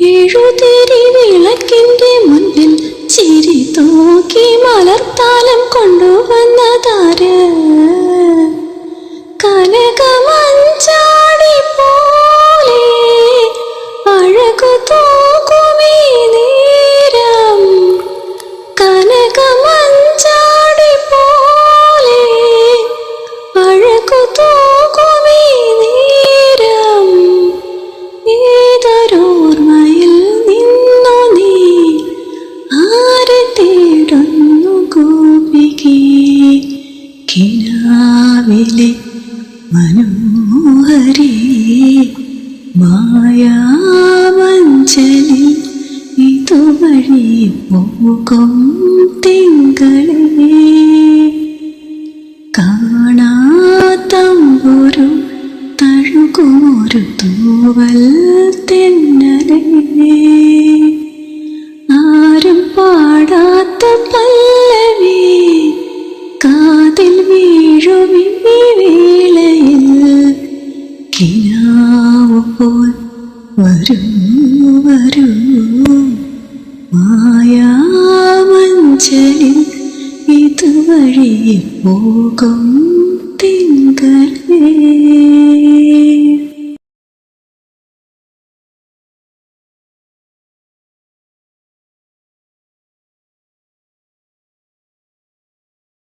എഴുതിരി വിളക്കിന്റെ മുൻപിൽ ചിരി തൂക്കി മലർത്താലം കൊണ്ടുവന്നതാര്? കനകമഞ്ചാടി പോലെ അഴകു തൂക്കുമീ കിനാവിലെ മനോഹരി മായാമഞ്ചലി ഇതുവഴി പോകും തിങ്കളേ. കാണാത്തമ്പൊരു തഴുകുമൊരു തൂവൽ തെന്നലേ. ആരും പാടാത്ത മായാവുമ്പോൾ വരൂ വരൂ. മായാമഞ്ചലിൽ ഇതുവഴി പോകും തിങ്കൾ